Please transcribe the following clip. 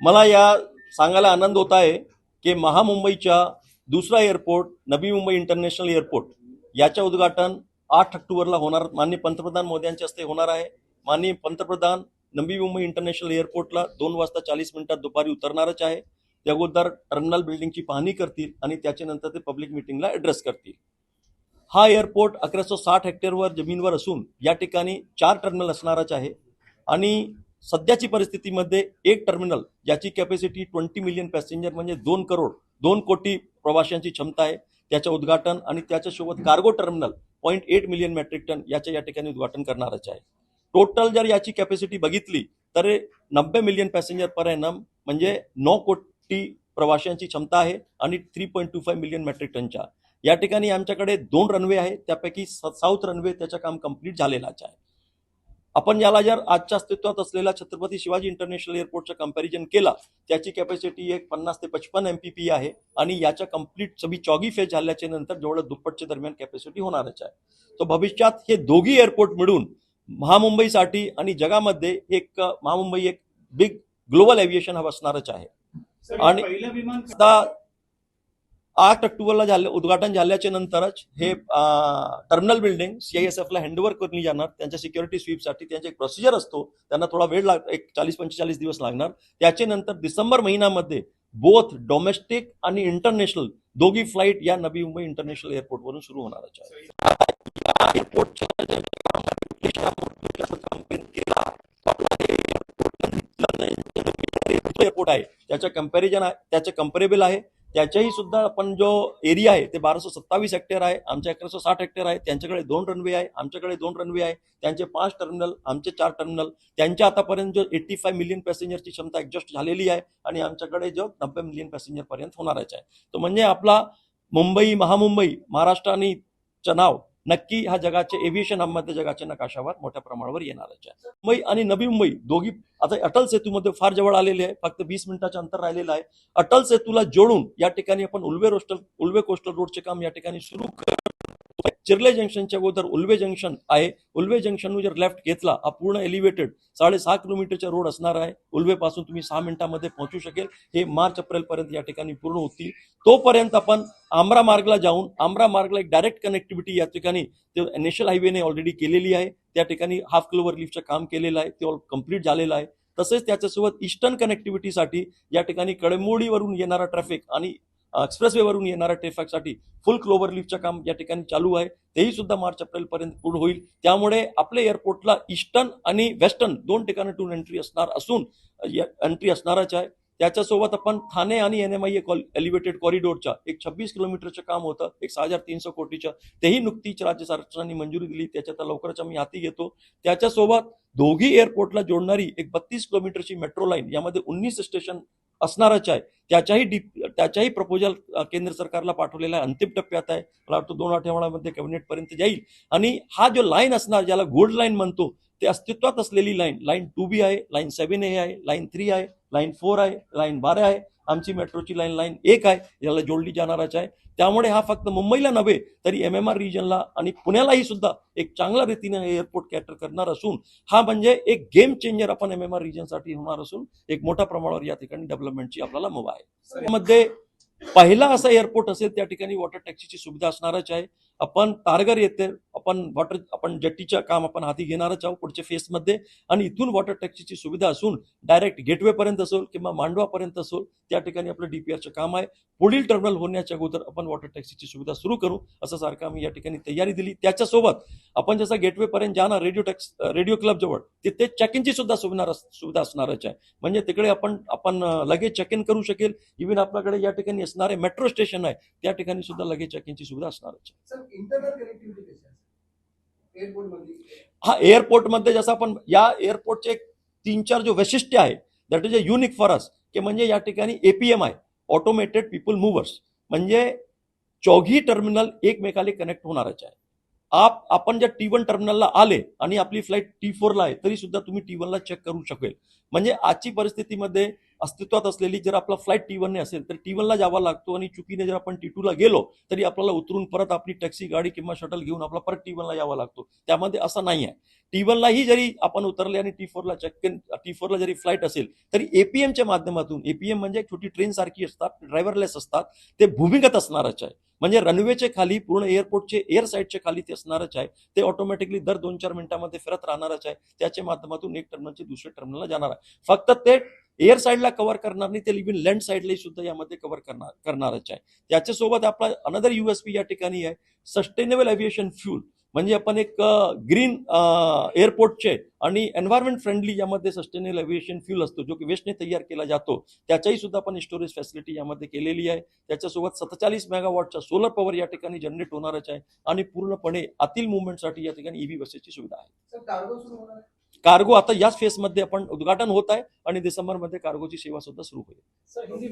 मला या सांगायला आनंद होत आहे की महामुंबईच्या दुसरा airport Navi Mumbai international airport याच्या उद्घाटन आठ ऑक्टोबरला होणार. माननीय पंतप्रधान मोदयांच्या हस्ते होणार आहे. माननीय पंतप्रधान नवी मुंबई इंटरनॅशनल एअरपोर्टला दोन वाजता चाळीस मिनिटात दुपारी उतरणारच आहे. त्या अगोदर टर्मिनल बिल्डिंगची पाहणी करतील आणि त्याच्यानंतर ते पब्लिक मिटिंगला ॲड्रेस करतील. हा एअरपोर्ट अकराशे साठ हेक्टरवर जमीनवर असून या ठिकाणी चार टर्मिनल असणारच आहे. आणि सध्याची परिस्थितीमध्ये एक टर्मिनल ज्याची कॅपॅसिटी ट्वेंटी मिलियन पॅसेंजर म्हणजे दोन करोड दोन कोटी प्रवाशांची क्षमता आहे. त्याचं उद्घाटन आणि त्याच्यासोबत cargo terminal point eight million metric tonne याच्या या ठिकाणी उद्घाटन करणारच आहे. टोटल जर याची कॅपॅसिटी बघितली तर नब्बे मिलियन पॅसेंजर पर एनम म्हणजे नऊ कोटी प्रवाशांची क्षमता आहे आणि three point two five million metric टनच्या या ठिकाणी आमच्याकडे दोन रनवे आहे त्यापैकी साऊथ रनवे त्याचं काम कंप्लीट झालेलाच आहे. आपण याला जर आजच्या अस्तित्वात असलेल्या छत्रपती शिवाजी इंटरनॅशनल एअरपोर्टचं कंपॅरिझन केला त्याची कॅपॅसिटी एक पन्नास ते पचपन एम पी पी आहे आणि याच्या कंप्लीट सभी चौगी फेज झाल्याच्यानंतर जेवढं दुप्पटच्या दरम्यान कॅपॅसिटी होणारच आहे. तो भविष्यात हे दोघी एअरपोर्ट मिळून महामुंबईसाठी आणि जगामध्ये एक महामुंबई एक बिग ग्लोबल एव्हिएशन हब असणारच आहे. आणि- आता आठ ऑक्टोबरला झालं उद्घाटन झाल्याच्या नंतरच हे टर्मिनल बिल्डिंग सीआयएसएफला हँडओव्हर करली जाणार त्यांच्या सिक्युरिटी स्वीपसाठी त्यांचा एक प्रोसिजर असतो. त्यांना थोडा वेळ लाग एक चाळीस पंचेचाळीस दिवस लागणार. त्याच्या नंतर डिसेंबर महिन्यामध्ये बोथ डोमेस्टिक आणि इंटरनॅशनल दोघी फ्लाईट या नवी मुंबई इंटरनॅशनल एअरपोर्टवरून सुरू केला एअरपोर्ट आहे त्याचं कंपॅरिझन आहे त्याचं कम्पेरेबल आहे. त्याच्याही सुद्धा आपण जो एरिया आहे ते बाराशे सत्तावीस हेक्टर आहे आमच्या अकराशे साठ हेक्टर आहे त्यांच्याकडे दोन रनवे आहे आमच्याकडे दोन रनवे आहे त्यांचे पाच टर्मिनल आमचे चार टर्मिनल त्यांच्या आतापर्यंत जो एट्टी फाय मिलियन पॅसेंजरची क्षमता ऍडजस्ट झालेली आहे आणि आमच्याकडे जो नब्बे मिलियन पॅसेंजर पर्यंत होणारच आहे. तो म्हणजे आपला मुंबई महामुंबई महाराष्ट्र आणि चं नाव नक्की हा जगाच्या एव्हिएशन हबमध्ये जगाच्या नकाशावर मोठ्या प्रमाणावर येणारच आहे. मुंबई आणि नवी मुंबई दोघी आता अटल सेतूमध्ये फार जवळ आलेले आहे फक्त वीस मिनिटाचं अंतर राहिलेलं आहे. अटल सेतूला जोडून या ठिकाणी आपण उल्वे रोस्टल उल्वे कोस्टल रोडचे काम या ठिकाणी सुरू करू चिर्ले जंक्शनच्या अगोदर उल्वे जंक्शन आहे. उल्वे जंक्शन जर लेफ्ट घेतला हा पूर्ण एलिव्हेटेड साडेसहा किलोमीटरचा रोड असणार आहे. उल्वे पासून तुम्ही सहा मिनिटांमध्ये पोहोचू शकेल. हे मार्च एप्रिल पर्यंत या ठिकाणी पूर्ण होतील. तोपर्यंत आपण आमरा मार्गला जाऊन आमरा मार्गला एक डायरेक्ट कनेक्टिव्हिटी या ठिकाणी ते नॅशनल हायवेने ऑलरेडी केलेली आहे. त्या ठिकाणी हाफ किलोवर लिफ्टचं काम केलेलं आहे. ते ऑल कंप्लीट झालेलं आहे. तसेच त्याच्यासोबत ईस्टर्न कनेक्टिव्हिटीसाठी या ठिकाणी कळंबोडीवरून येणारा ट्रॅफिक आणि एक्सप्रेसवेवरून येणाऱ्या ट्रेफॅकसाठी फुल क्लोवर लिफ्टचं काम या ठिकाणी चालू आहे. तेही सुद्धा मार्च एप्रिलपर्यंत पूर्ण होईल. त्यामुळे आपल्या एअरपोर्टला ईस्टर्न आणि वेस्टर्न दोन ठिकाणी टून एंट्री असणार असून एंट्री असणारच आहे. त्याच्यासोबत आपण ठाणे आणि एन एम आय एलिव्हेटेड कॉरिडोरच्या एक छब्बीस किलोमीटरचं काम होतं. एक सहा हजार तीनशे कोटीचं. तेही नुकतीच राज्य सरकारने मंजुरी दिली. त्याच्यात लवकरच आम्ही हाती घेतो. त्याच्यासोबत दोघी एअरपोर्टला जोडणारी एक बत्तीस किलोमीटरची मेट्रो लाईन यामध्ये उन्नीस स्टेशन असणारच आहे. त्याच्याही डी त्याच्याही प्रपोजल केंद्र सरकारला पाठवलेला आहे. अंतिम टप्प्यात आहे. मला वाटतं दोन आठवड्यामध्ये कॅबिनेटपर्यंत जाईल. आणि हा जो लाईन असणार ज्याला गोल्ड लाईन म्हणतो ते अस्तित्वात असलेली लाईन लाईन टू बी आहे लाईन सेव्हन ए आहे लाईन थ्री आहे लाईन फोर आहे लाईन बारा आहे आमची मेट्रोची लाईन लाईन एक आहे याला जोडली जाणारच आहे. त्यामुळे हा फक्त मुंबईला नव्हे तरी एम एम आर रिजनला आणि पुण्यालाही सुद्धा एक चांगल्या रीतीने हे एअरपोर्ट कॅटर करणार असून हा म्हणजे एक गेम चेंजर आपण एम एम आर रिजनसाठी होणार असून एक मोठ्या प्रमाणावर या ठिकाणी डेव्हलपमेंटची आपल्याला मुभा आहे. त्यामध्ये पहिला असा एअरपोर्ट असेल त्या ठिकाणी वॉटर टॅक्सीची सुविधा असणारच आहे. आपण तारगर येते आपण वॉटर आपण जट्टीच्या काम आपण हाती घेणारच आहोत पुढच्या फेसमध्ये आणि इथून वॉटर टॅक्सीची सुविधा असून डायरेक्ट गेटवे पर्यंत असेल किंवा मांडवापर्यंत असेल त्या ठिकाणी आपलं डीपीआरचं काम आहे. पुढील टर्मिनल होण्याच्या अगोदर आपण वॉटर टॅक्सीची सुविधा सुरू करू. असं सारखं आम्ही या ठिकाणी तयारी दिली. त्याच्यासोबत आपण जसा गेटवे पर्यंत जाणार रेडिओ टॅक्स रेडिओ क्लब जवळ तिथे चेक इनची सुद्धा सुविधा सुविधा असणारच आहे. म्हणजे तिकडे आपण आपण लगेच चेक इन करू शकेल. इव्हन आपल्याकडे या ठिकाणी असणारे मेट्रो स्टेशन आहे त्या ठिकाणी सुद्धा लगेच चेक इनची सुविधा असणारच आहे. इंटरनल कनेक्टिव्हिटी कशी असते हा एअरपोर्टमध्ये जसं आपण या एअरपोर्टचे तीन चार जो वैशिष्ट्य आहे that is a unique for us की म्हणजे या ठिकाणी एपीएम आहे ऑटोमेटेड पीपल मूवर्स म्हणजे चौघी टर्मिनल एकमेकाला कनेक्ट होणारच आहे. आप आपण जर टी वन टर्मिनलला आले आणि आपली फ्लाईट टी फोरला आहे तरी सुद्धा तुम्ही टी वनला चेक करू शकेल. म्हणजे आजची परिस्थितीमध्ये अस्तित्वात असलेली जर आपला फ्लाईट टी वनने असेल तर टी वनला जावा लागतो आणि चुकीने जर आपण टी टूला गेलो तरी आपल्याला उतरून परत आपली टॅक्सी गाडी किंवा शटल घेऊन आपला परत टी वनला यावा लागतो. त्यामध्ये असं नाही आहे. टी वनलाही जरी आपण उतरले आणि टी फोरला चेक इन टी फोरला जरी फ्लाईट असेल तरी एपीएमच्या माध्यमातून एपीएम म्हणजे एक छोटी ट्रेन सारखी असतात ड्रायव्हरलेस असतात ते भूमिगत असणारच आहे. म्हणजे रनवेचे खाली पूर्ण एअरपोर्टचे एअर साईडच्या खाली ते असणारच आहे. ते ऑटोमॅटिकली दर दोन चार मिनिटांमध्ये फिरत राहणारच आहे. त्याच्या माध्यमातून एक टर्मिनलचे दुसऱ्या टर्मिनलला जाणार आहे. फक्त ते एअर साईडला कव्हर करणार नाही ते इव्हन लँड साईडलाही सुद्धा यामध्ये कव्हर करणार करणारच आहे. त्याच्यासोबत आपला अनदर युएसपी या ठिकाणी आहे सस्टेनेबल एव्हिएशन फ्यूल म्हणजे आपण एक ग्रीन एअरपोर्टचे आणि एन्व्हायरमेंट फ्रेंडली यामध्ये सस्टेनेबल एव्हिएशन फ्यूल असतो जो की वेस्टने तयार केला जातो. त्याच्याही सुद्धा आपण स्टोरेज फॅसिलिटी यामध्ये केलेली आहे. त्याच्यासोबत सत्तेचाळीस मेगावॉटचा सोलर पॉवर या ठिकाणी जनरेट होणारच आहे. आणि पूर्णपणे आतील मुवमेंटसाठी या ठिकाणी ईव्ही बसेसची सुविधा आहे. कार्गो आता याच फेसमध्ये आपण उद्घाटन होत आहे आणि डिसेंबरमध्ये कार्गोची सेवा सुद्धा सुरू होईल.